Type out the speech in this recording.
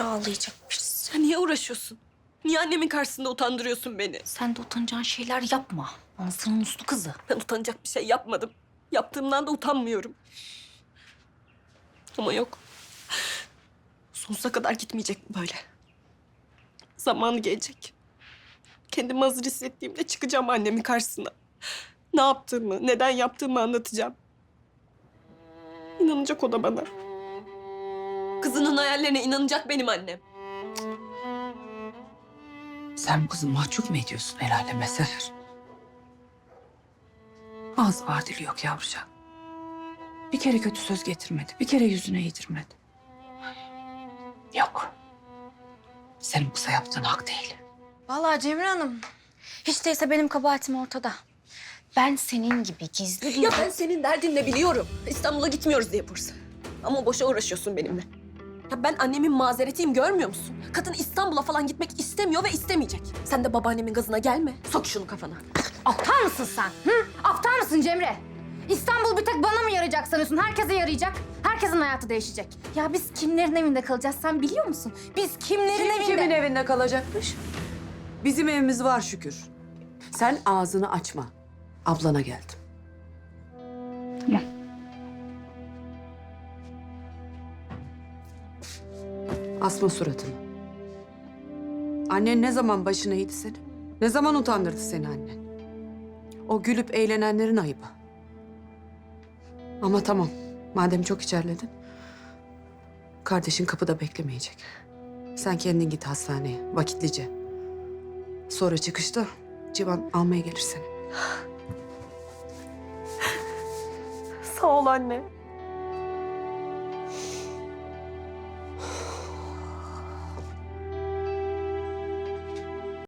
ağlayacakmış. Sen niye uğraşıyorsun? Niye annemin karşısında utandırıyorsun beni? Sen de utanacağın şeyler yapma. Anasının uslu kızı. Ben utanacak bir şey yapmadım. Yaptığımdan da utanmıyorum. Ama yok. Sonsuza kadar gitmeyecek bu böyle. Zamanı gelecek. Kendimi hazır hissettiğimde çıkacağım annemin karşısına. Ne yaptığımı, neden yaptığımı anlatacağım. İnanacak o da bana. Kızının hayallerine inanacak benim annem. Sen bu kızı mahcup mu ediyorsun el aleme Seher? Ağız var dili yok yavrucağım. Bir kere kötü söz getirmedi. Bir kere yüzüne yedirmedi. Yok. Senin kıza yaptığın hak değil. Vallahi Cemre Hanım, hiç değilse benim kabahatim ortada. Ben senin gibi gizli bir... Ya ben senin derdin ne biliyorum. İstanbul'a gitmiyoruz diye Bursa. Ama boşa uğraşıyorsun benimle. Ya ben annemin mazeretiyim görmüyor musun? Kadın İstanbul'a falan gitmek istemiyor ve istemeyecek. Sen de babaannemin gazına gelme. Sok şunu kafana. Aptal mısın sen? Hı? Aptal mısın Cemre? İstanbul bir tek bana mı yarayacak sanıyorsun? Herkese yarayacak. Herkesin hayatı değişecek. Ya biz kimlerin evinde kalacağız sen biliyor musun? Biz kimlerin Kim evinde... kimin evinde kalacakmış? Bizim evimiz var şükür. Sen ağzını açma. Ablana geldim. Asma suratını. Annen ne zaman başına eğdi seni? Ne zaman utandırdı seni annen? O gülüp eğlenenlerin ayıbı. Ama tamam. Madem çok içerledin. Kardeşin kapıda beklemeyecek. Sen kendin git hastaneye vakitlice. Sonra çıkışta Civan almaya gelir seni. Sağ ol anne.